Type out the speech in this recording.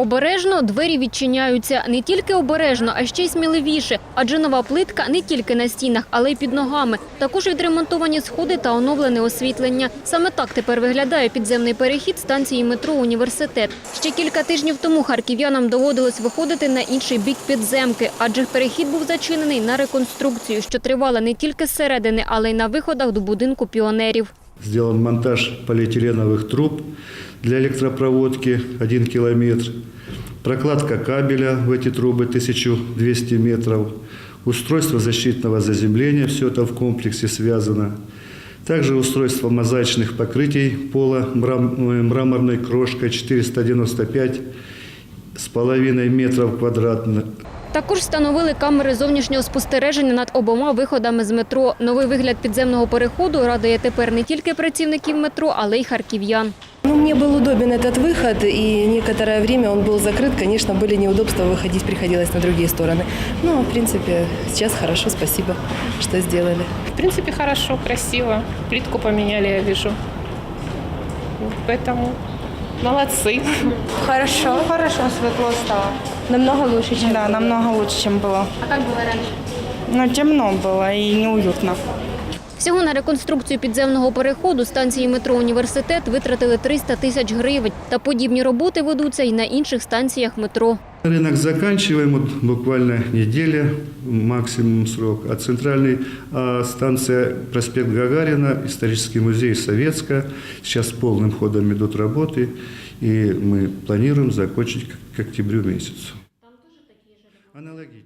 Обережно двері відчиняються не тільки обережно, а ще й сміливіше. Адже нова плитка не тільки на стінах, але й під ногами. Також відремонтовані сходи та оновлене освітлення. Саме так тепер виглядає підземний перехід станції метро Університет. Ще кілька тижнів тому харків'янам доводилось виходити на інший бік підземки, адже перехід був зачинений на реконструкцію, що тривала не тільки зсередини, але й на виходах до будинку піонерів. Сделан монтаж полиэтиленовых труб для электропроводки 1 километр, прокладка кабеля в эти трубы 1200 метров, устройство защитного заземления, все это в комплексе связано. Также устройство мозаичных покрытий пола э, мраморной крошкой 495 с половиной метров квадратных. Також встановили камери зовнішнього спостереження над обома виходами з метро. Новий вигляд підземного переходу радує тепер не тільки працівників метро, але й харків'ян. Ну, мне был удобен этот выход, и некоторое время он был закрыт. Конечно, были неудобства, выходить приходилось на другие стороны. Но, в принципе, сейчас хорошо, спасибо, что сделали. В принципе, хорошо, красиво. Плитку поменяли, я вижу. Поэтому молодцы. Хорошо. Ну, хорошо, светло стало. Намного лучше, чем Да, намного лучше, чем было. А как было раньше? Но темно было и неуютно. Всього на реконструкцію підземного переходу станції метро Університет витратили 300 тисяч гривень. Та подібні роботи ведуться й на інших станціях метро. Рынок заканчиваем, вот буквально неделя, максимум срок. А центральный а станция проспект Гагарина, исторический музей Советская. Сейчас полным ходом идут работы, и мы планируем закончить к- к октябрю месяцу. Аналогично.